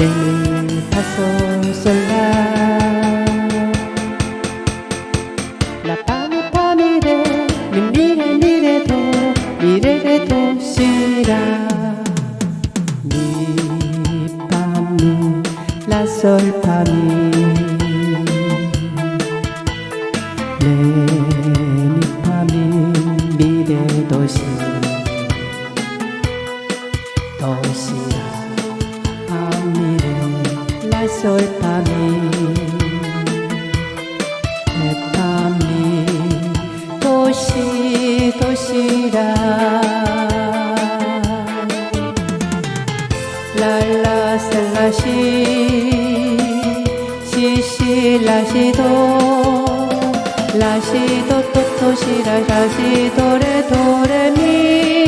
sol, sol, la. La pa mi pa mi re, mi mi re mi re do, mi re re do si la. Mi pa mi, la sol pa mi. 레미파미 미레 도 시. 도시라 파미레 라솔 파미 레파미 도시 도시라. 랄라 셀라시 시시 라시도 라시도 또또시라. 라시 도 레 도레미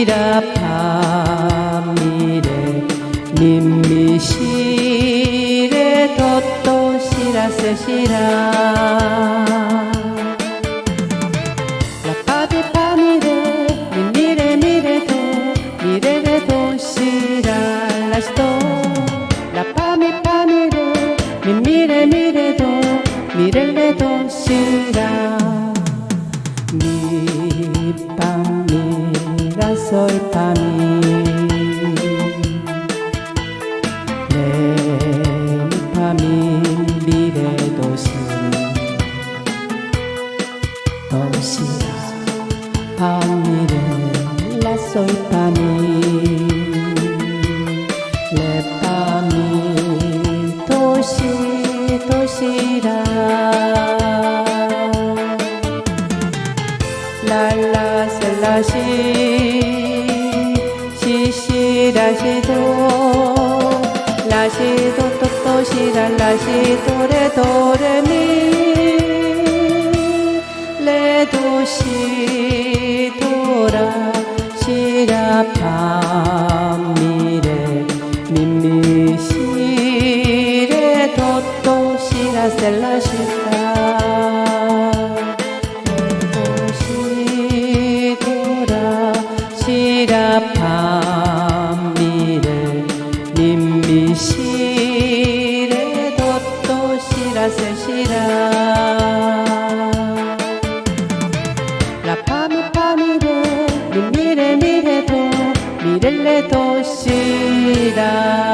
시라 파미레 민미시레 도또 시라 세시라. 라파비 파미레 미미레 미레도 미레레도 시라 라시도. 라파미 파미레 미미레 미레도 미레레도 시라 라솔 파미 레미파미 미레도시 도시라 파미레 라솔 파미 레파미 도시 도시라 랄라셀 라시 시시 라시도 라시도 라시 도 레 도레미 레도시 도라 시라 파미레 미미시레 도또 시라 셀라시 라파미 파미레 미미레 미레도 미렐레 도시라